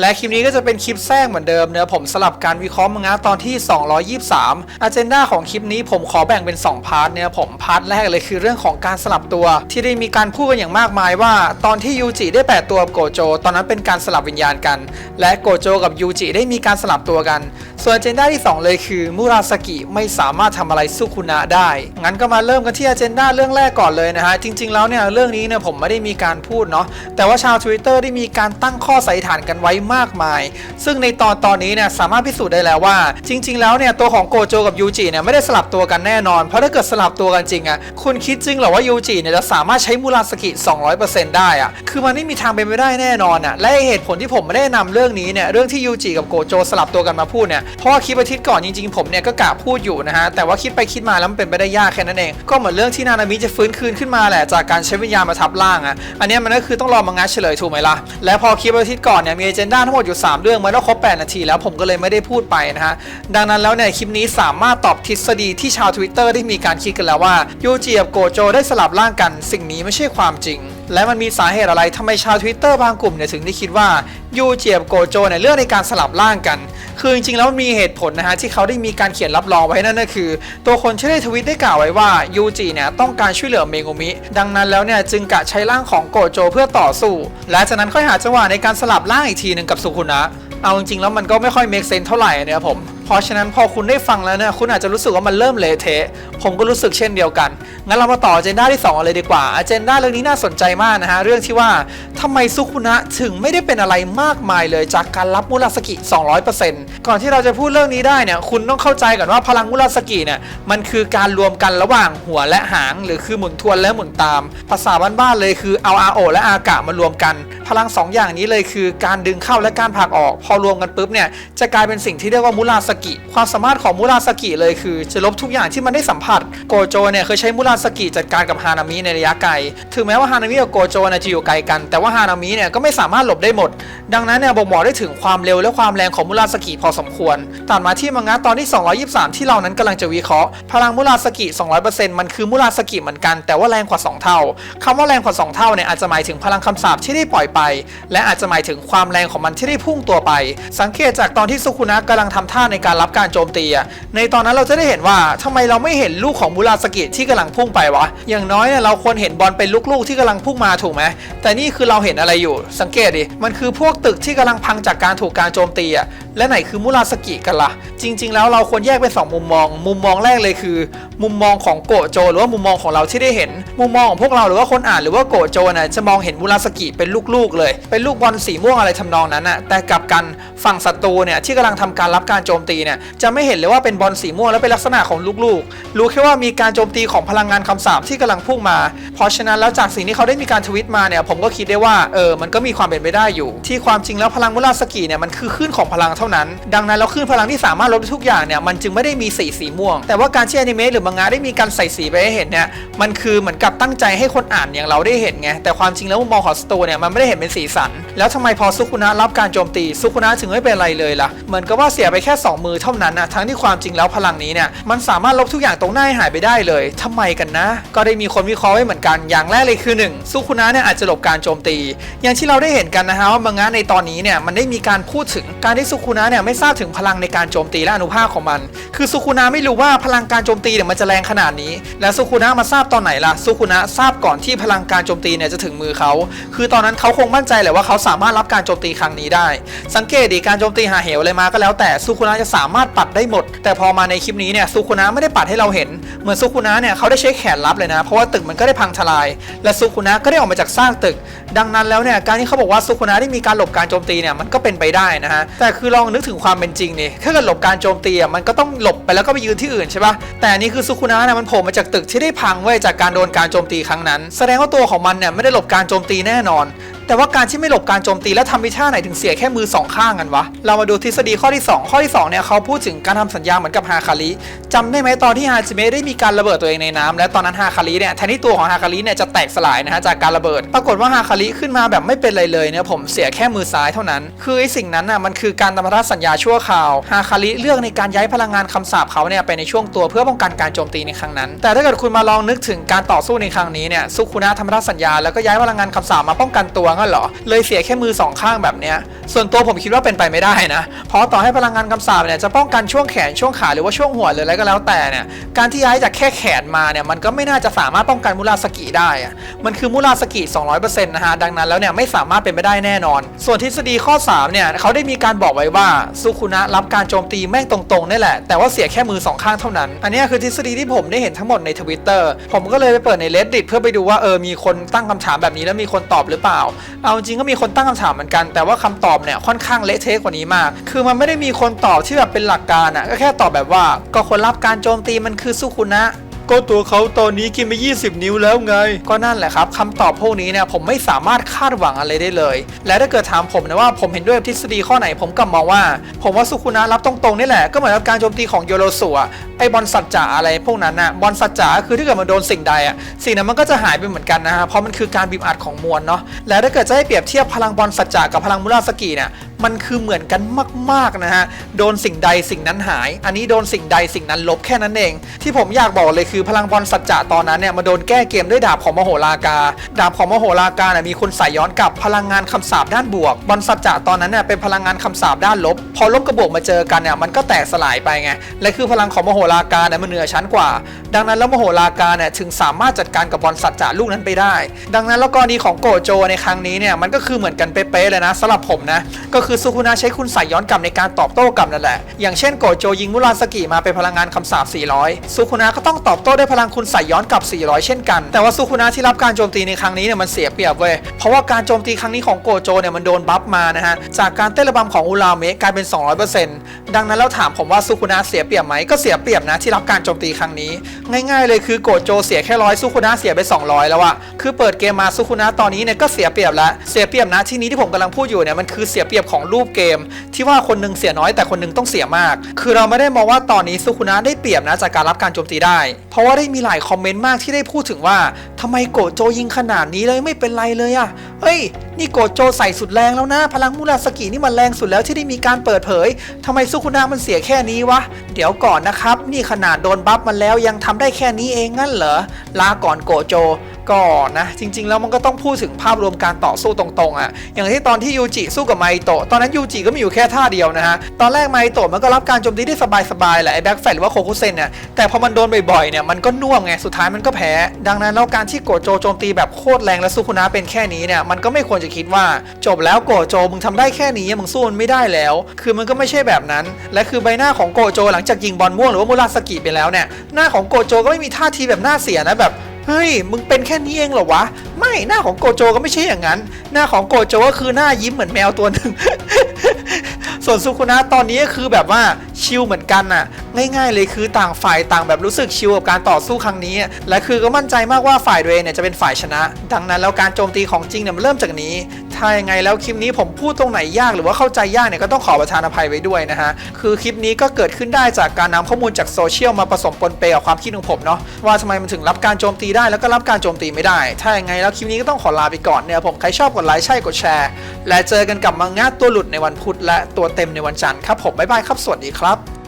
และคลิปนี้ก็จะเป็นคลิปแทรกเหมือนเดิมเนะผมสลับการวิเคราะห์มังงะตอนที่ 223อ g e n d a ของคลิปนี้ผมขอแบ่งเป็น 2 พาร์ทเนี่ยผมพาร์ทแรกเลยคือเรื่องของการสลับตัว ที่ได้มีการพูดกันอย่างมากมายว่า ตอนที่ยูจิได้แปดตัวกับโกโจ ตอนนั้นเป็นการสลับวิญญาณกัน และโกโจกับยูจิได้มีการสลับตัวกัน ส่วนอ g e n d a ที่ 2 เลยคือมูราสกิไม่สามารถทำอะไรสู้คุณะได้งั้นก็มาเริ่มกันที่อ g e n d a เรื่องแรกก่อนเลยนะฮะจริง ๆ แล้วเนี่ยเรื่องนี้เนี่ยผมไม่ได้มีการพูดเนาะแต่ว่าชาว Twitter ได้มีการตั้งข้อสันนิษฐานกันไว้มากมาย ซึ่งในตอนตอนนี้เนี่ยสามารถพิสูจน์ได้แล้วว่า จริง ๆ แล้วเนี่ยตัวของโกโจกับยูจิเนี่ยไม่ได้สลับตัวกันแน่นอน เพราะถ้าเกิดสลับตัวกันจริงอะคุณคิดจริงเหรอว่ายูจิเนี่ยจะสามารถใช้มูราสกิ 200%ได้อะคือมันไม่มีทางเป็นไปได้แน่นอนอะและเหตุผลที่ผมไม่ได้นำเรื่องนี้เนี่ยเรื่องที่ยูจิกับโกโจสลับตัวกันมาพูดเนี่ยเพราะว่าคลิปอาทิตย์ก่อนจริงๆผมเนี่ยก็กะพูดอยู่นะฮะแต่ว่าคิดไปคิดมาแล้วมันเป็นไปได้ยากแค่นั้นเองก็เหมือนเรื่องที่นานามิจะฟื้นคืนขึ้นมาแหละจากการใช้วิญญาณมาทับร่างอะอันนี้มันก็คือต้องรอมังงะเฉลยถูกไหมล่ะและพอคลิปอาทิตย์ก่อนเนี่ยมีเอเจนดาทั้งหมดอยู่ 3 เรื่องมันก็ครบ 8 นาทีแล้วผมก็เลยไม่ได้พูดไปนะฮะ ดังนั้นแล้วเนี่ยคลิปนี้สามารถตอบทฤษฎีที่ชาว Twitter ได้มีการคิดกันแล้วว่ายูจิกับโกโจได้สลับร่างกัน สิ่งนี้ไม่ใช่ความจริง และมันมีสาเหตุอะไรทำไมชาว Twitter บางกลุ่มเนี่ยถึงได้คิดว่ายูเจิกับโกโจเนี่ยเลือกในการสลับร่างกัน คือจริงๆแล้วมันมีเหตุผลนะฮะที่เขาได้มีการเขียนรับรองไว้นั่นก็คือ ตัวคนที่ได้ทวิตได้กล่าวไว้ว่ายูจิเนี่ยต้องการช่วยเหลือเมงุมิ ดังนั้นแล้วเนี่ยจึงกะใช้ร่างของโกโจเพื่อต่อสู้ และจากนั้นค่อยหาจังหวะในการสลับร่างอีกทีหนึ่งกับสุคุนะเอาจริงๆแล้วมันก็ไม่ค่อยเมคเซนเท่าไหร่เนี่ยผม ราะฉะนั้นพอคุณได้ฟังแล้วเนี่ยคุณอาจจะรู้สึกว่ามันเริ่มเละเทะ ผมก็รู้สึกเช่นเดียวกัน งั้นเรามาต่อเจนด้าที่2เลยดีกว่าเจนดาเรื่องนี้น่าสนใจมากนะฮะ เรื่องที่ว่าทำไมซุคุนะถึงไม่ได้เป็นอะไรมากมายเลยจากการรับมุราสกิ 200%ก่อนที่เราจะพูดเรื่องนี้ได้เนี่ยคุณต้องเข้าใจก่อนว่าพลังมุราสกิเนี่ยมันคือการรวมกันระหว่างหัวและหาง หรือคือหมุนทวนและหมุนตาม ภาษาบ้านๆเลยคือเอาอาโอและอากะมารวมกัน พลัง2อย่างนี้เลยคือการดึงเข้าและการผลักออก พอรวมกันปุ๊บเนี่ยจะกลายเป็นสิ่งที่เรียกว่ามุราสกิความสามารถของมุราสกิเลยคือ จะลบทุกอย่างที่มันได้สัมผัส โกโจเนี่ยเคยใช้มุราสกิจัดการกับฮานามิในระยะไกล ถึงแม้ว่าฮานามิกับโกโจเนี่ยจะอยู่ไกลกัน แต่ว่าฮานามิเนี่ยก็ไม่สามารถหลบได้หมด ดังนั้นเนี่ยบ่งบอกได้ถึงความเร็วและความแรงของมุราสกิพอสมควรตัดมาที่มังงะตอนที่ 223 ที่เรานั้นกำลังจะวิเคราะห์ พลังมุราสกิ 200%มันคือมุราสกิเหมือนกัน แต่ว่าแรงกว่า 2 เท่าคำว่าแรงกว่า 2 เท่าเนี่ยอาจจะหมายถึงพลังคำสาปที่ได้ปล่อยไป และอาจจะหมายถึงความแรงของมันที่ได้พุ่งตัวไป สังเกตจากตอนที่ซุคุนะกำลังทำท่าในการรับการโจมตีอะในตอนนั้นเราจะได้เห็นว่าทำไมเราไม่เห็นลูกของมุราสกิที่กำลังพุ่งไปวะ อย่างน้อยเนี่ยเราควรเห็นบอลเป็นลูกๆที่กำลังพุ่งมาถูกไหมแต่นี่คือเราเห็นอะไรอยู่ สังเกตดิ มันคือพวกตึกที่กำลังพังจากการถูกการโจมตีอะและไหนคือมุราสกิกันละ่ะ จริง ๆ แล้วเราควรแยกเป็นสองมุมมอง มุมมองแรกเลยคือ มุมมองของโกโจ หรือว่ามุมมองของเราที่ได้เห็น มุมมองของพวกเราหรือว่าคนอ่านหรือว่าโกโจน่ะจะมองเห็นมุราสกิเป็นลูกๆเลย เป็นลูกบอลสีม่วงอะไรทำนองนั้นน่ะแต่กลับกันฝั่งศัตรูเนี่ยที่กำลังทำการรับการโจมตีเนี่ยจะไม่เห็นเลยว่าเป็นบอลสีม่วงและเป็นลักษณะของลูกๆ รู้แค่ว่ามีการโจมตีของพลังงานคำสาปที่กำลังพุ่งมา เพราะฉะนั้นแล้วจากสิ่งที่เขาได้มีการทวิตมาเนี่ยผมก็คิดได้ว่าเออมันก็มีความเป็นไปได้อยู่ ที่ความจริงแล้วพลังมุราสกิเนี่ยมันคือคลื่นของพลังเท่านั้น ดังนั้นแล้วคลื่นพลังที่สามารถลบได้ทุกอย่างเนี่ยมันจึงไม่ได้มีสีสีม่วง แต่ว่าการที่อนิเมะหรือมังงะได้มีการใส่สีไปให้เห็นเนี่ยมันคือเหมือนกับตั้งใจให้คนอ่านอย่างเราได้เห็นไงแต่ความจริงแล้วมุมมองของสโตเนี่ยมันไม่ได้เห็นเป็นสีสัน แล้วทำไมพอซุคุนะรับการโจมตีซุคุนะถึงไม่เป็นอะไรเลยล่ะเหมือนกับว่าเสียไปแค่2มือเท่านั้นนะทั้งที่ความจริงแล้วพลังนี้เนี่ยมันสามารถลบทุกอย่างตรงหน้าให้หายไปได้เลยทำไมกันนะ ก็ได้มีคนวิเคราะห์ไว้เหมือนกันอย่างแรกเลยคือ1ซุคุนะเนี่ยอาจจะหลบการโจมตี อย่างที่เราได้เห็นกันนะฮะว่ามังงะในตอนนี้เนี่ยมันได้มีการพูดถึงการที่ซุคุนะเนี่ยไม่ทราบถึงพลังในการโจมตีและอนุภาคของมัน คือซุคุนะไม่รู้ว่าพลังการโจมตีเนี่ยมันจะแรงขนาดนี้ และซุคุนะมาทราบตอนไหนล่ะซุคุนะทราบก่อนที่พลังการโจมตีเนี่ยจะถึงมือเขา คือตอนนั้นเขาคงมั่นใจแหละว่าเขาสามารถรับการโจมตีครั้งนี้ได้ สังเกตดีการโจมตีหาเหวอะไรมาก็แล้วแต่ซุคุนะจะสามารถปัดได้หมด แต่พอมาในคลิปนี้เนี่ยซุคุนะไม่ได้ปัดให้เราเห็น เหมือนซุคุนะเนี่ยเขาได้ใช้แขนรับเลยนะ เพราะว่าตึกมันก็ได้พังทลาย และซุคุนะก็ได้ออกมาจากซากตึก ดังนั้นแล้วเนี่ยการที่เขาบอกว่าซุคุนะได้มีการหลบการโจมตีเนี่ยมันก็เป็นไปได้นะฮะแต่คือลองนึกถึงความเป็นจริงนี่ถ้าเกิดหลบการโจมตีอะมันก็ต้องหลบไปแล้วก็ไปยืนที่อื่นใช่ปะแต่นี่คือซุคุนะเนี่ยมันโผล่มาจากตึกที่ได้พังไว้จากการโดนการโจมตีครั้งนั้น แสดงว่าตัวของมันเนี่ยไม่ได้หลบการโจมตีแน่นอน แต่ว่าการที่ไม่หลบการโจมตีแล้วทำวิท่าไหนถึงเสียแค่มือสองข้างกันวะ เรามาดูทฤษฎีข้อที่ 2 ข้อที่2เนี่ยเขาพูดถึงการทำสัญญาเหมือนกับฮาคาริจำได้ไหมตอนที่ฮาจิเมะได้มีการระเบิดตัวเองในน้ำและตอนนั้นฮาคาริเนี่ยแทนที่ตัวของฮาคาริเนี่ยจะแตกสลายนะฮะจากการระเบิด ปรากฏว่าฮาคาริขึ้นมาแบบไม่เป็นไรเลยเนี่ยผมเสียแค่มือซ้ายเท่านั้น คือไอ้สิ่งนั้นน่ะมันคือการทำพันธสัญญาชั่วคราวฮาคาริเลือกในการย้ายพลังงานคำสาปเขาเนี่ยไปในช่วงตัวเพื่อป้องกันการโจมตีในครั้งนั้น แต่ถ้าเกิดคุณมาลองนึกถึงการต่อสู้ในครั้งนี้เนี่ยซุคุนะทำพัสัญญาแล้วก็ย้ายพลังงานคำสาปมาป้องกันตัวงั้นเหรอ เลยเสียแค่มือสองข้างแบบเนี้ย ส่วนตัวผมคิดว่าเป็นไปไม่ได้นะ เพราะต่อให้พลังงานคำสาปเนี่ยจะป้องกันช่วงแขนช่วงขาหรือว่าช่วงหัวหรืออะไรก็แล้วแต่เนี่ย การที่ย้ายจากแค่แขนมาเนี่ยมันก็ไม่น่าจะสามารถป้องกันมุราสกิได้อะมันคือมุราสกิ 200%นะฮะ ดังนั้นแล้วเนี่ยไม่สามารถเป็นไปได้แน่นอน ส่วนทฤษฎีข้อ 3 เนี่ยเขาได้มีการบอกไว้ว่าสุคุนะรับการโจมตีแม่งตรงๆนี่แหละ แต่ว่าเสียแค่มือสองข้างเท่านั้น อันนี้คือทฤษฎีที่ผมได้เห็นทั้งหมดในทวิตเตอร์ผมก็เลยไปเปิดใน reddit เพื่อไปดูว่าเออมีคนตั้งคำถามแบบนี้แล้วมีคนตอบหรือเปล่าเอาจริงก็มีคนตั้งคำถามเหมือนกัน แต่ว่าคำตอบเนี่ยค่อนข้างเละเทะกว่านี้มาก คือมันไม่ได้มีคนตอบที่แบบเป็นหลักการอะก็แค่ตอบแบบว่าก็คนรับการโจมตีมันคือสุคุนะ ก็ตัวเขาตอนนี้กินไป 20 นิ้วแล้วไง ก็นั่นแหละครับคำตอบพวกนี้เนี่ยผมไม่สามารถคาดหวังอะไรได้เลย และถ้าเกิดถามผมนะว่าผมเห็นด้วยทฤษฎีข้อไหนผมกลับมองว่า ผมว่าสุคุนะรับตรงๆนี่แหละก็เหมือนกับการโจมตีของโยโรสุอะไอบอลสัจจะอะไรพวกนั้นนะบอลสัจจะคือถ้าเกิดมันโดนสิ่งใดอะสิ่งนั้นมันก็จะหายไปเหมือนกันนะฮะเพราะมันคือการบีบอัดของมวลเนาะและถ้าเกิดจะให้เปรียบเทียบพลังบอลสัจจะกับพลังมุราสกิเนี่ย มันคือเหมือนกันมากๆนะฮะ โดนสิ่งใดสิ่งนั้นหาย อันนี้โดนสิ่งใดสิ่งนั้นลบแค่นั้นเอง ที่ผมอยากบอกเลยคือพลังบอลสัจจะตอนนั้นเนี่ยมาโดนแก้เกมด้วยดาบของมโหรากา ดาบของมโหรากาเนี่ยมีคุณใส่ย้อนกลับพลังงานคำสาปด้านบวก บอลสัจจะตอนนั้นเนี่ยเป็นพลังงานคำสาปด้านลบ พอลบกับบวกมาเจอกันเนี่ยมันก็แตกสลายไปไง และคือพลังของมโหรากาเนี่ยมันเหนือชั้นกว่า ดังนั้นแล้วมโหรากาเนี่ยถึงสามารถจัดการกับบอลสัจจะลูกนั้นไปได้ ดังนั้นแล้วกรณีของโกโจในครั้งนี้เนี่ยมันก็คือเหมือนกันเป๊ะๆเลยนะสำหรับผมนะก็คืือสุคุนะใช้คุณใส่ย้อนกลับในการตอบโต้กลับนั่นแหละ อย่างเช่นโกโจยิงมุราสกิมาเป็นพลังงานคำสาป400สุคุนะก็ต้องตอบโต้ด้วยพลังคุณใส่ย้อนกลับ 400 เช่นกัน แต่ว่าสุคุนะที่รับการโจมตีในครั้งนี้เนี่ยมันเสียเปรียบเว้ย เพราะว่าการโจมตีครั้งนี้ของโกโจเนี่ยมันโดนบัฟมานะฮะ จากการเต้นระบำของอุราเมะกลายเป็น 200%ดังนั้นแล้วถามผมว่าสุคุนะเสียเปรียบไหมก็เสียเปรียบนะที่รับการโจมตีครั้งนี้ ง่าย ๆ เลยคือโกโจเสียแค่ร้อยสุคุนะเสียไป 200 แล้วอะคือเปิดเกมมาสุคุนะตอนนี้เนี่ยก็เสียเปรียบแล้วเสียเปรียบนะที่นี้ที่ผมกำลังพูดอยู่เนี่ยมันคือเสียเปรียบของรูปเกม ที่ว่าคนหนึงเสียน้อยแต่คนหนึงต้องเสียมาก คือเราไม่ได้มองว่าตอนนี้สุคุนะได้เปรียบนะจากการรับการโจมตีได้ เพราะว่าได้มีหลายคอมเมนต์มากที่ได้พูดถึงว่าทำไมโกโจยิงขนาดนี้เลยไม่เป็นไรเลยอะเฮ้ย นี่โกโจใส่สุดแรงแล้วนะ พลังมุราสกินี่มันแรงสุดแล้วที่ได้มีการเปิดเผยทำไมสุคุนะมันเสียแค่นี้วะ เดี๋ยวก่อนนะครับ นี่ขนาดโดนบัฟมันแล้วยังทำได้แค่นี้เองงั้นเหรอ ลาก่อนโกโจ ก่อนนะ จริง ๆ แล้วมันก็ต้องพูดถึงภาพรวมการต่อสู้ตรงๆอะ่ะอย่างที่ตอนที่ยูจิสู้กับไมโตะตอนนั้นยูจิก็มีอยู่แค่ท่าเดียวนะฮะตอนแรกไมโตะมันก็รับการโจมตีได้สบายๆแหละไอ้แบ็คแฟลหรือว่าโคคุเซนเนี่ยแต่พอมันโดนบ่อยๆเนี่ยมันก็น่วมไงสุดท้ายมันก็แพ้ ดังนั้นแล้วการที่โกโจโจมตีแบบโคตรแรงและสุคุนะเป็นแค่นี้เนี่ยมันก็ไม่ควรจะคิดว่าจบแล้วโกโจมึงทำได้แค่นี้มึงสู้มันไม่ได้แล้ว คือมันก็ไม่ใช่แบบนั้น และคือใบหน้าของโกโจหลังจากยิงบอลม่วงหรือว่ามูราสกิไปแล้วเนี่ยหน้าของโกโจก็ไม่มีท่าทีแบบหน้าเสียนะแบบ เฮ้ย มึงเป็นแค่นี้เองเหรอวะ ไม่หน้าของโกโจก็ไม่ใช่อย่างนั้น หน้าของโกโจก็คือหน้ายิ้มเหมือนแมวตัวหนึ่ง ส่วนสุคุนะตอนนี้ก็คือแบบว่า ชิลเหมือนกันน่ะ ง่ายๆเลยคือต่างฝ่ายต่างแบบรู้สึกชิลกับการต่อสู้ครั้งนี้ และคือก็มั่นใจมากว่าฝ่ายตัวเองเนี่ยจะเป็นฝ่ายชนะ ดังนั้นแล้วการโจมตีของจริงเนี่ยมันเริ่มจากนี้ ถ้ายังไงแล้วคลิปนี้ผมพูดตรงไหนยากหรือว่าเข้าใจยากเนี่ยก็ต้องขอประทานอภัยไว้ด้วยนะฮะ คือคลิปนี้ก็เกิดขึ้นได้จากการนำข้อมูลจากโซเชียลมาผสมปนเปกับความคิดของผมเนาะว่าทำไมมันถึงรับการโจมตีได้แล้วก็รับการโจมตีไม่ได้ ถ้ายังไงแล้วคลิปนี้ก็ต้องขอลาไปก่อนเนี่ยผมใครชอบกดไลค์ใช่กดแชร์ และเจอกันกับมังงะตัวหลุดในวันพุธและตัวเต็มในวันจันทร์ครับผมบ๊ายบายครับสวัสดีครับครับ